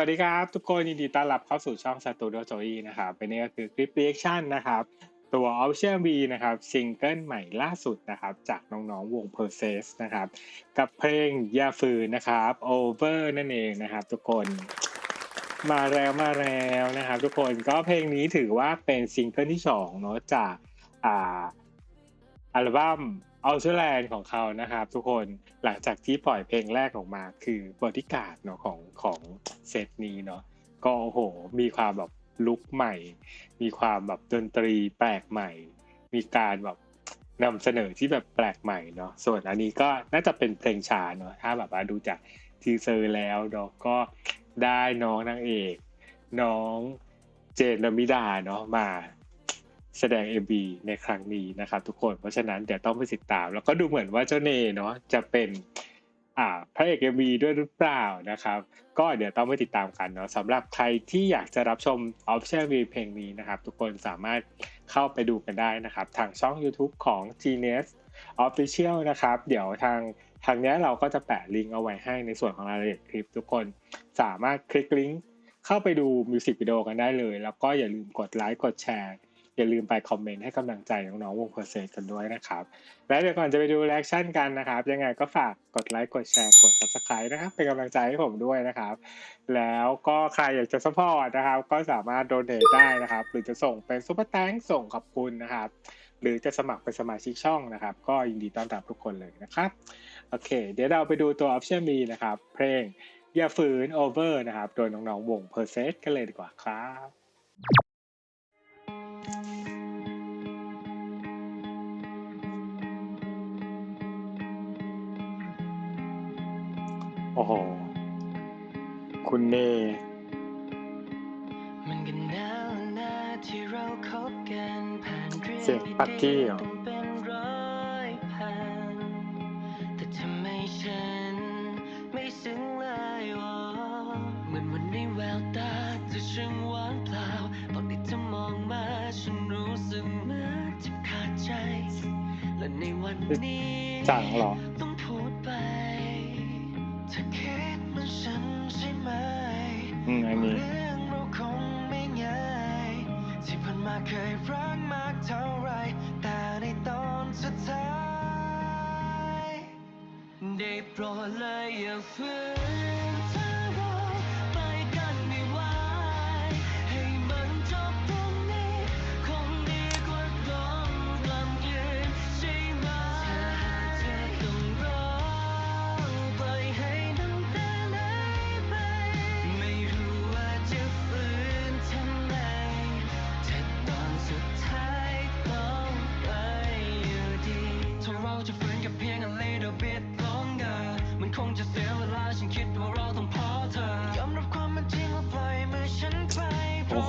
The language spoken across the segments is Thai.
วัสดีครับ ทุกคนยินดีต้อนรับเข้าสู่ช่อง Studio Joey นะครับเป็นนี่ก็คือคลิป reaction นะครับ ตัว Official V นะครับซิงเกิลใหม่ล่าสุดนะครับ จากน้องๆวง p e r s e s นะครับ กับเพลงยาฟืนนะครับ Over นั่นเองนะครับ ทุกคนมาแล้วมาแล้วนะครับ ทุกคนก็เพลงนี้ถือว่าเป็นซิงเกิลที่สองเนาะจากอ่า อัลบั้มอัลเทอร์แลนด์ของเขานะครับ ทุกคนหลังจากที่ปล่อยเพลงแรกออกมาคือบอดี้การ์ดเนาะของของเซตนี้เนาะก็โอ้โห มีความแบบลุคใหม่ มีความแบบดนตรีแปลกใหม่ มีการแบบนำเสนอที่แบบแปลกใหม่เนาะส่วนอันนี้ก็น่าจะเป็นเพลงชาเนาะถ้าแบบว่าดูจากทีเซอร์แล้วเนาะก็ได้น้องนางเอก น้องเจนนมิดาเนาะมา แสดง MV ในครั้งนี้นะครับทุกคนเพราะฉะนั้นเดี๋ยวต้องไปติดตาม แล้วก็ดูเหมือนว่าเจ้าเนเนาะจะเป็นอ่าพระเอก MV ด้วยหรือเปล่านะครับ ก็เดี๋ยวต้องไปติดตามกันเนาะสำหรับใครที่อยากจะรับชม Official MV เพลงนี้นะครับ ทุกคนสามารถเข้าไปดูกันได้นะครับ ทางช่อง YouTube ของ Genius Official นะครับ เดี๋ยวทางทางนี้เราก็จะแปะลิงก์เอาไว้ให้ในส่วนของรายละเอียดคลิป ทุกคนสามารถคลิกลิงก์เข้าไปดูมิวสิกวิดีโอกันได้เลย แล้วก็อย่าลืมกดไลค์กดแชร์ อย่าลืมไปคอมเมนต์ให้กำลังใจน้องๆวงเพอร์เซสกันด้วยนะครับ และเดี๋ยวก่อนจะไปดูแอคชั่นกันนะครับ ยังไงก็ฝากกดไลค์กดแชร์กด subscribe นะครับ เป็นกำลังใจให้ผมด้วยนะครับ แล้วก็ใครอยากจะสปอร์ตนะครับ ก็สามารถโดเน a ได้นะครับ หรือจะส่งเป็นซุปเปอร์แตงส่งขอบคุณนะครับหรือจะสมัครเป็นสมาชิกช่องนะครับ ก็ยินดีต้อนรับทุกคนเลยนะครับ โอเค เดี๋ยวเราไปดูตัว Option B นะครับ เพลงอย่าฝืน Over นะครับ โดยน้องๆวง p e r s e s กันเลยดีกว่าครับ โอ้โห คุณเนมันก็นานนาที่เราคบกันผ่านเรื่องเสียงปักกี้เหรอดีๆเป็นร้อยพันแต่ทำไมฉันไม่ซึ้งเลยวะเหมือนวันในแววตาเธอช่างหวานเปล่าตอนที่เธอมองมาฉันรู้สึกเหมือนจะขาดใจและในวันนี้จังเหรอ อืมอันนี้ เรื่องเราคงไม่ง่ายที่ผ่านมาเคยรักมากเท่าไร แต่ในตอนสุดท้าย ได้โปรดเลยอย่าฝืน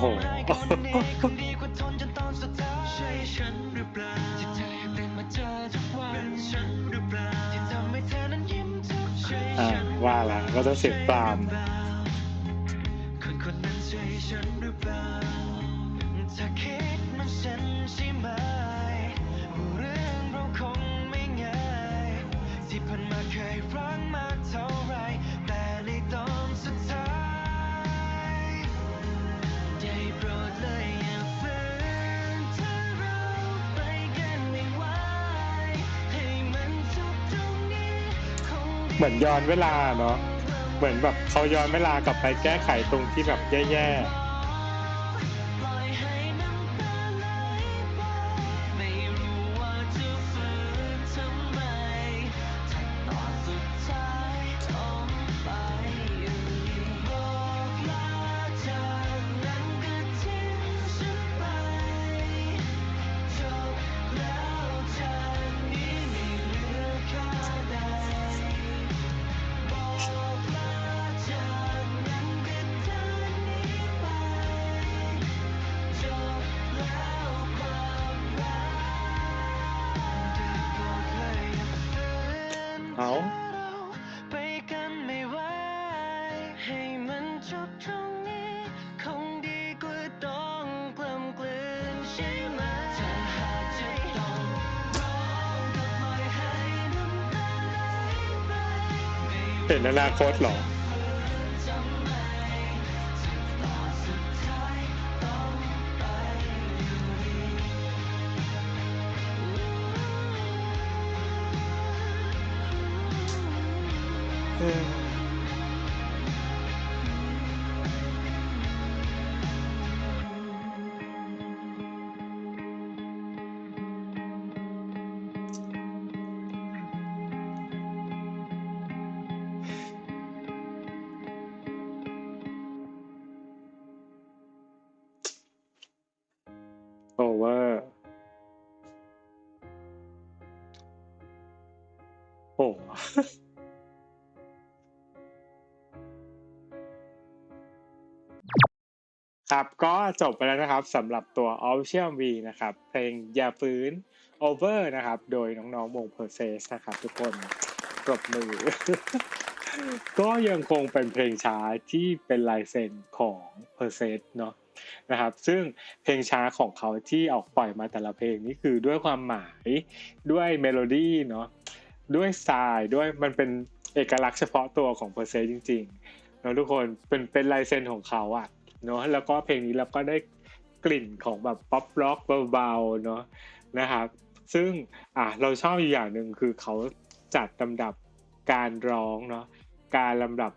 อ่าว่าละก็จะเสียงปราม เหมือนย้อนเวลาเนาะเหมือนแบบเขาย้อนเวลากลับไปแก้ไขตรงที่แบบแย่ๆ เห็นอนาคตหรอ ครับก็จบไปแล้วนะครับสำหรับตัว Official V นะครับ เพลงอย่าฟื้น Over นะครับ โดยน้องๆวง p e r s e s นะครับ ทุกคนปรบมือ ก็ยังคงเป็นเพลงช้าที่เป็นลายเซ็นของ p e r s e s เนาะนะครับ ซึ่งเพลงช้าของเขาที่ออกปล่อยมาแต่ละเพลงนี่คือด้วยความหมายด้วยเมโลดี้เนาะ ด้วยสไตล์ด้วยมันเป็นเอกลักษณ์เฉพาะตัวของ p e r s e s จริงๆเนาะทุกคนเป็นเป็นลายเซ็นของเขาอะเนาะแล้วก็เพลงนี้เราก็ได้กลิ่นของแบบป๊อปร็อกเบาๆเนาะนะครับซึ่งอะเราชอบอีกอย่างหนึ่งคือเขาจัดลำดับการร้องเนาะการลำดับ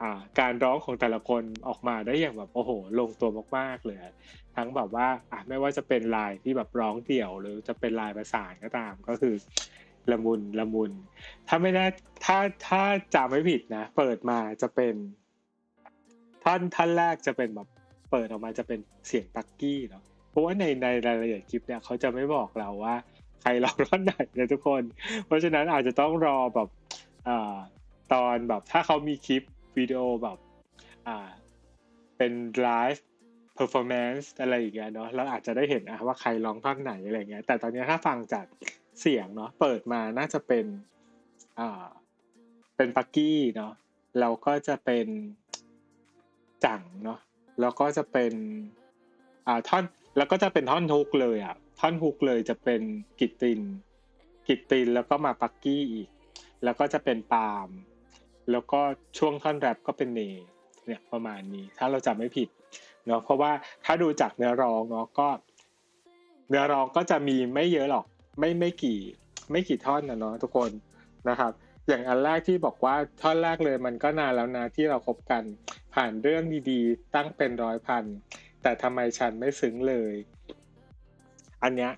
อ่าการร้องของแต่ละคนออกมาได้อย่างแบบโอ้โห ลงตัวมากๆเลยทั้งแบบว่าอะไม่ว่าจะเป็นลายที่แบบร้องเดี่ยว หรือจะเป็นลายประสานก็ตามก็คือ ละมุนละมุน ถ้าไม่ได้ถ้าถ้าจำไม่ผิดนะ เปิดมาจะเป็น ท่อนท่อนแรกจะเป็นแบบเปิดออกมาจะเป็นเสียงปักกี้เนาะเพราะว่าในในรายละเอียดคลิปเนี่ยเขาจะไม่บอกเราว่า ใครร้องท่อนไหนนะทุกคน เพราะฉะนั้นอาจจะต้องรอแบบอ่าตอนแบบถ้าเขามีคลิปวิดีโอแบบอ่าเป็นไลฟ์เพอร์ฟอร์แมนซ์อะไรอย่างเงี้ยเนาะเราอาจจะได้เห็นอะว่าใครร้องท่อนไหนอะไรเงี้ยแต่ตอนนี้ถ้าฟังจาก เสียงเนาะเปิดมาน่าจะเป็นอ่าเป็นปักกี้เนาะแล้วก็จะเป็นจังเนาะแล้วก็จะเป็นอ่าท่อนแล้วก็จะเป็นท่อนฮุกเลยอะท่อนฮุกเลยจะเป็นกิตติน กิตตินแล้วก็มาปักกี้อีก แล้วก็จะเป็นปาล์มแล้วก็ช่วงท่อนแรปก็เป็นเนเนี่ยประมาณนี้ ถ้าเราจำไม่ผิดเนาะเพราะว่าถ้าดูจากเนื้อร้องเนาะก็ เนื้อร้องก็จะมีไม่เยอะหรอก ไม่ไม่กี่ไม่กี่ท่อนนะเนาะทุกคนนะครับ อย่างอันแรกที่บอกว่าท่อนแรกเลยมันก็นานแล้วนะที่เราคบกันผ่านเรื่องดีๆ ตั้งเป็นร้อยพัน แต่ทำไมฉันไม่ซึ้งเลย อันเนี้ย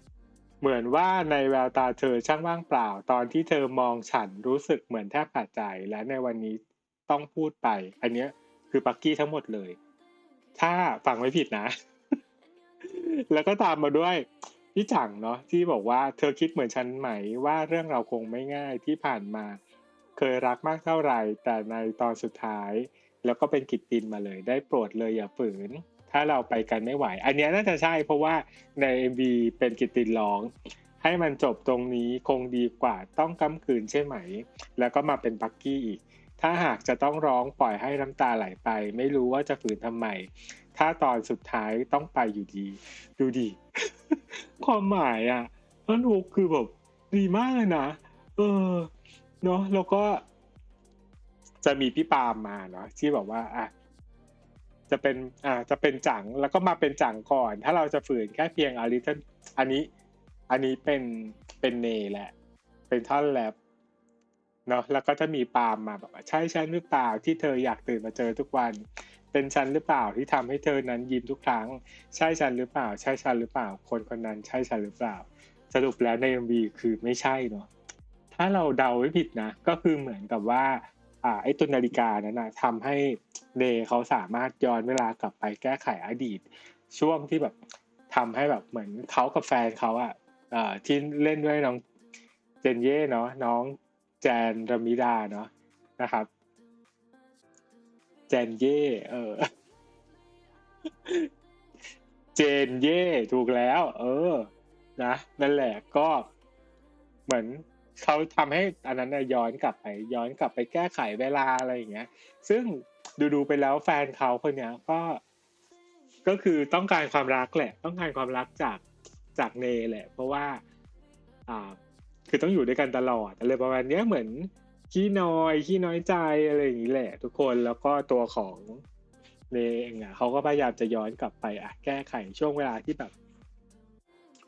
เหมือนว่าในแววตาเธอช่างว่างเปล่า ตอนที่เธอมองฉันรู้สึกเหมือนแทบขาดใจ และในวันนี้ต้องพูดไป อันเนี้ยคือปักกี้ทั้งหมดเลย ถ้าฟังไม่ผิดนะ แล้วก็ตามมาด้วย พี่จังเนาะที่บอกว่าเธอคิดเหมือนฉันไหมว่าเรื่องเราคงไม่ง่ายที่ผ่านมา เคยรักมากเท่าไหร่ แต่ในตอนสุดท้าย แล้วก็เป็นกิตตินมาเลย ได้โปรดเลยอย่าฝืน ถ้าเราไปกันไม่ไหว อันนี้น่าจะใช่เพราะว่าใน MV เป็นกิตตินร้อง ให้มันจบตรงนี้คงดีกว่าต้องกำคืนใช่ไหม แล้วก็มาเป็นปักกี้อีก ถ้าหากจะต้องร้องปล่อยให้น้ำตาไหลไป ไม่รู้ว่าจะฝืนทำไม ถ้าตอนสุดท้ายต้องไปอยู่ดี ดูดี ความหมายอะท่นฮุกคือแบบดีมากเลยนะ เออ เนาะแล้วก็ จะมีพี่ปาล์มมาเนาะที่บอกว่า อะ จะเป็น อ่าจะเป็นจัง แล้วก็มาเป็นจังก่อน ถ้าเราจะฝืนแค่เพียงอาริทอันนี้ อันนี้เป็น เป็นเนแหละ เป็นท่อนแรปเนาะ แล้วก็จะมีปาล์มมาแบบว่ใช่ฉันหรือเปล่าที่เธออยากตื่นมาเจอทุกวัน เป็นฉันหรือเปล่าที่ทำให้เธอนั้นยิ้มทุกครั้ง ใช่ฉันหรือเปล่า ใช่ฉันหรือเปล่า คนคนนั้นใช่ฉันหรือเปล่า สรุปแล้วใน MV คือไม่ใช่เนาะถ้าเราเดาไม่ผิดนะ ก็คือเหมือนกับว่าอ่าไอ้ตัวนาฬิกานั้นนะทำให้เดย์เขาสามารถย้อนเวลากลับไปแก้ไขอดีต ช่วงที่แบบทำให้แบบเหมือนเขากับแฟนเขาอะอ่าที่เล่นด้วยน้องเจนเย่เนาะน้องแจนรมิดาเนาะนะครับ จนเย่เออ เจนเย่ถูกแล้ว เออ นะนั่นแหละก็ เหมือนเขาทำให้อันนั้นน่ะย้อนกลับไป ย้อนกลับไปแก้ไขเวลาอะไรอย่างเงี้ย ซึ่งดูดูๆไปแล้วแฟนเขาคนเนี้ยก็ ก็คือต้องการความรักแหละ ต้องการความรักจากจากเนแหละ เพราะว่า อ่า คือต้องอยู่ด้วยกันตลอดอะไรประมาณเนี้ยเหมือน ขี้น้อยขี้น้อยใจอะไรอย่างนี้แหละ ทุกคนแล้วก็ตัวของเนเองอะเขาก็พยายามจะย้อนกลับไปอะแก้ไขช่วงเวลาที่แบบ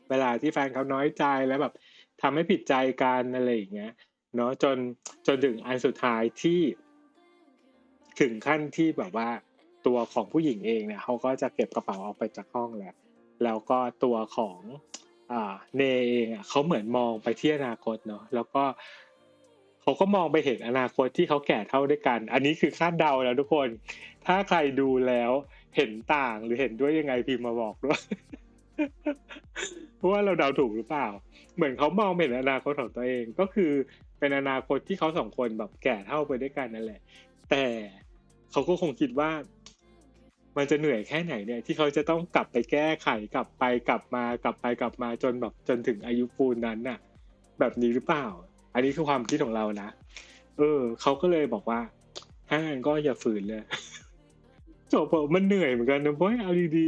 เวลาที่แฟนเขาน้อยใจแล้วแบบทำให้ผิดใจกันอะไรอย่างเงี้ยเนาะจนจนถึงอันสุดท้ายที่ ถึงขั้นที่แบบว่า ตัวของผู้หญิงเองเนี่ยเขาก็จะเก็บกระเป๋าออกไปจากห้องแล้วแล้วก็ตัวของอ่าเนเองอะเขาเหมือนมองไปที่อนาคตเนาะแล้วก็ เขาก็มองไปเห็นอนาคตที่เขาแก่เท่าด้วยกัน อันนี้คือคาดเดาแล้วทุกคน ถ้าใครดูแล้วเห็นต่างหรือเห็นด้วยยังไงพิมพ์มาบอกด้วยเพราะว่าเราเดาถูกหรือเปล่า เหมือนเขามองเห็นอนาคตของตัวเองก็คือเป็นอนาคตที่เขาสองคนแบบแก่เท่าไปด้วยกันนั่นแหละ แต่เขาก็คงคิดว่า มันจะเหนื่อยแค่ไหนเนี่ย ที่เขาจะต้องกลับไปแก้ไขกลับไปกลับมากลับไปกลับมาจนแบบจนถึงอายุปูนนั้นน่ะ แบบนี้หรือเปล่า อันนี้คือความคิดของเรานะ เออเขาก็เลยบอกว่าถ้างั้นก็อย่าฝืนเลยจบเถอะมันเหนื่อยเหมือนกันนะเพราะเอาดี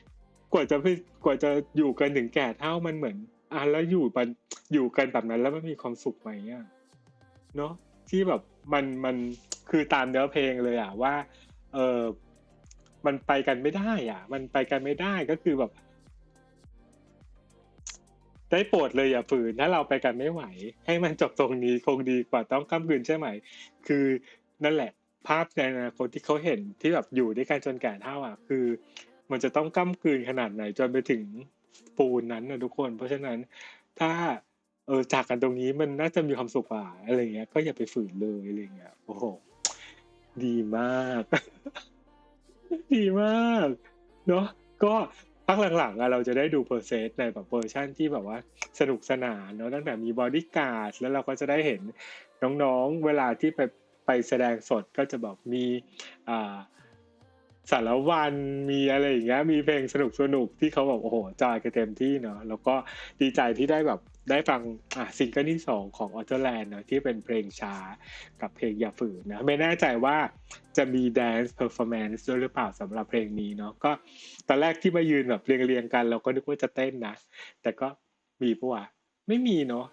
ๆกว่าจะไปกว่าจะอยู่กันถึงแก่เท่ามันเหมือนอะแล้วอยู่มันอยู่กันแบบนั้นแล้วมันมีความสุขไหมอะเนาะที่แบบมันมันคือตามเนื้อเพลงเลยอะว่า เออมันไปกันไม่ได้อะ มันไปกันไม่ได้ก็คือแบบ ได้โปรดเลยอย่าฝืนถ้าเราไปกันไม่ไหว ให้มันจบตรงนี้คงดีกว่าต้องก้ามกืนใช่ไหม คือนั่นแหละ ภาพในอนาคตที่เขาเห็นที่แบบอยู่ด้วยกันจนแก่เท่าอะคือ มันจะต้องก้ามกืนขนาดไหนจนไปถึงปูนนั้นนะทุกคน เพราะฉะนั้นถ้าเออจากกันตรงนี้มันน่าจะมีความสุขกว่าอะไรเงี้ย ก็อย่าไปฝืนเลยอะไรเงี้ยโอ้โหดีมาก ดีมากเนาะก็ พักหลังๆอะเราจะได้ดูเพอร์เซสในแบบเวอร์ชั่นที่แบบว่าสนุกสนานเนาะตั้งแต่มีบอดี้การ์ดแล้วเราก็จะได้เห็นน้องๆ เวลาที่ไปไปแสดงสดก็จะแบบมีอ่าสารวันมีอะไรอย่างเงี้ยมีเพลงสนุกสนุกที่เขาบอกโอ้โหจอยกันเต็มที่เนาะแล้วก็ดีใจที่ได้แบบ ได้ฟังอะซิงเกิลที่สองของออ t ต r แลนด์เนาะที่เป็นเพลงช้ากับเพลงอย่าฝืนนะไม่แน่ใจว่าจะมี dance performance ด้วยหรือเปล่าสำหรับเพลงนี้เนาะก็ตอนแรกที่มายืนแบบเรียงๆกัน เราก็นึกว่าจะเต้นนะ แต่ก็มีปะวะไม่มีเนาะ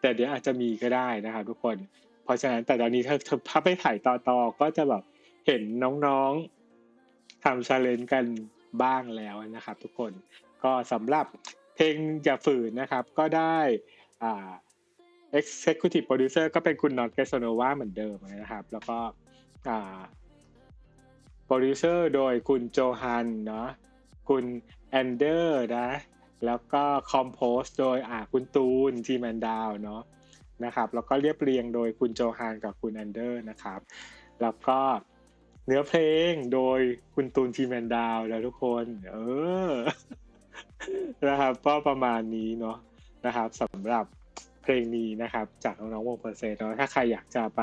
แต่เดี๋ยวอาจจะมีก็ได้นะครับทุกคน เพราะฉะนั้นแต่ตอนนี้ถ้าถ้าไปถ่ายต่อต่อก็จะแบบเห็นน้องๆทำชาเลนจ์กันบ้างแล้วนะครับทุกคนก็สำหรับ เพลงอย่าฝืนนะครับ ก็ได้อ่า Executive Producer ก็เป็นคุณนอตเกสโนวาเหมือนเดิมนะครับ แล้วก็อ่าโปรดิวเซอร์โดยคุณโจฮันเนาะคุณแอนเดอร์นะแล้วก็คอมโพสโดยอ่าคุณตูนทีแมนดาวเนาะนะครับแล้วก็เรียบเรียงโดยคุณโจฮันกับคุณแอนเดอร์นะครับ แล้วก็เนื้อเพลงโดยคุณตูนทีแมนดาวแล้วทุกคน เออ นะครับก็ประมาณนี้เนาะนะครับสำหรับเพลงนี้นะครับ จากน้องๆวงเพอร์เซนาะถ้าใครอยากจะไป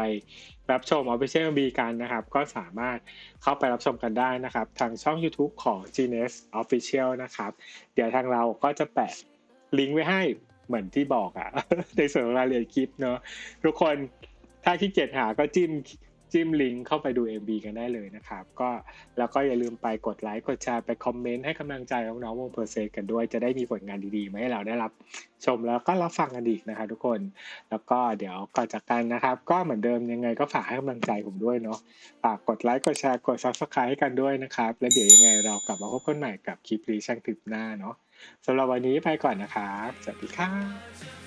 รับชม Official MV กันนะครับ ก็สามารถเข้าไปรับชมกันได้นะครับ ทางช่อง YouTube ของ GNS Official นะครับ เดี๋ยวทางเราก็จะแปะลิงก์ไว้ให้เหมือนที่บอกอะในส่วนของรายละเอียดคลิปเนาะทุกคนถ้าขี้เกียจหาก็จิ้ม จิ้มลิงก์เข้าไปดู MV กันได้เลยนะครับ ก็แล้วก็อย่าลืมไปกดไลค์กดแชร์ไปคอมเมนต์ให้กำลังใจน้องๆวงเพอร์เซกันด้วย จะได้มีผลงานดีๆมาให้เราได้รับชมแล้วก็รับฟังกันอีกนะครับทุกคน แล้วก็เดี๋ยวก่อนจากกันนะครับ ก็เหมือนเดิมยังไงก็ฝากให้กำลังใจผมด้วยเนาะฝากกดไลค์กดแชร์กด subscribe ให้กันด้วยนะครับ แล้วเดี๋ยวยังไงเรากลับมาพบกันใหม่กับคลิปรีชั่นคลิปหน้าเนาะสำหรับวันนี้ไปก่อนนะครับสวัสดีครับ